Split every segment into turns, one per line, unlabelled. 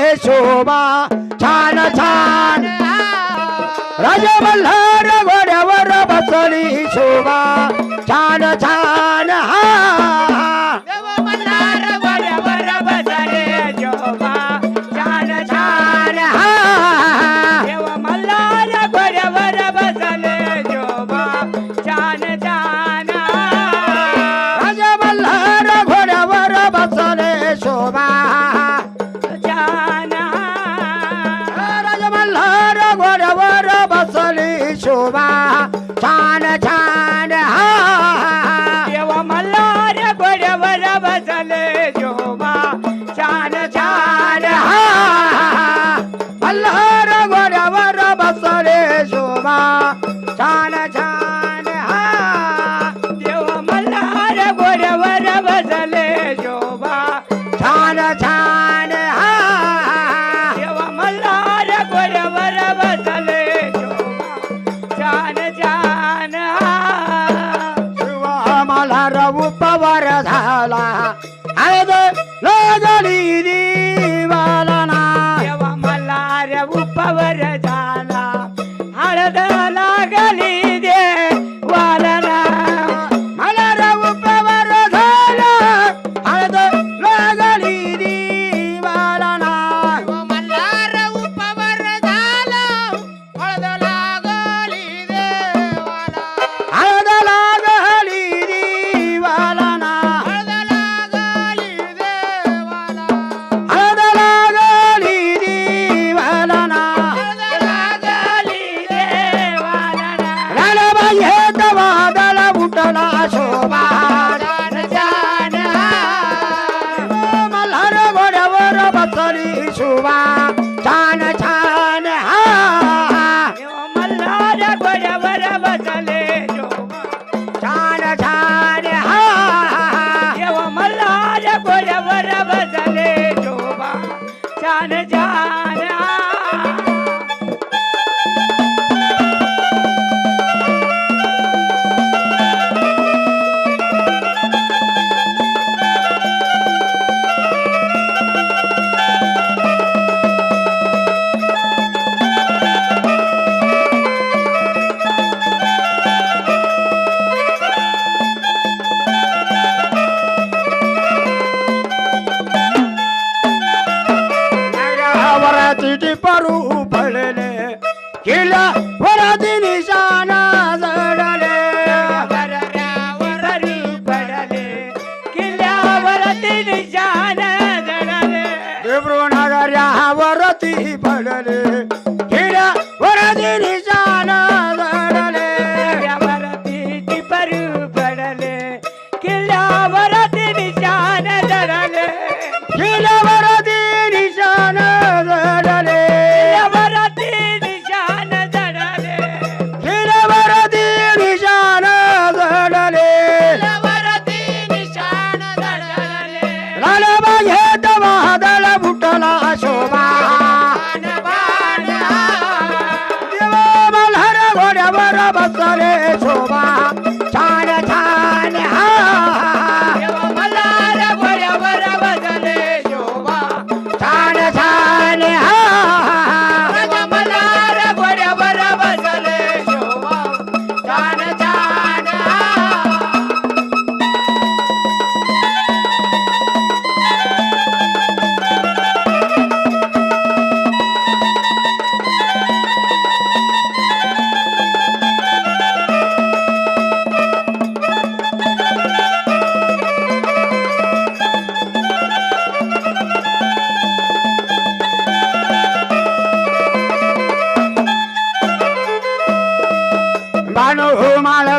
शोभा छान छान. राजा मल्हार घोड्यावर बसली शोभा. छान छान हा. chuba, chana
जाने
बरू पडले किला वरादी निशाना जडले
वरावररी पडले किल्ला वरती निशाना जडले
देवरो नगऱ्यावरती पडले किला वरादी निशाना जडले
वरती टिपरू पडले किल्ला
আমার বছরে শোভা ছাড়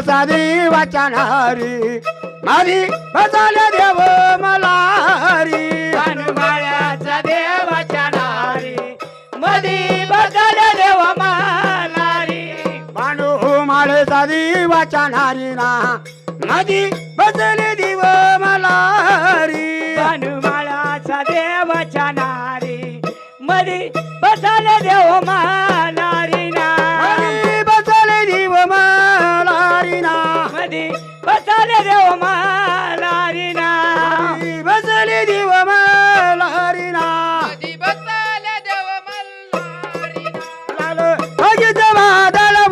सारी वाचन हरी माझी बसाले देव मला हरी
हनुमाळ्याचा देव वाचन बसाले देव
माळे साधी वाचन ना. मधी बसले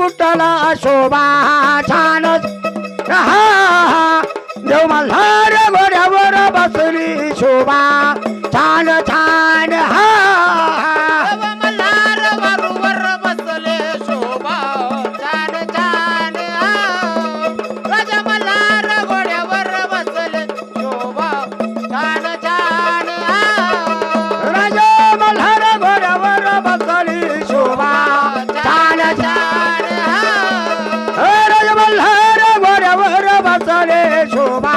উত্তল শোভা ছানস দেওমাল বসলি শোভা। chuva.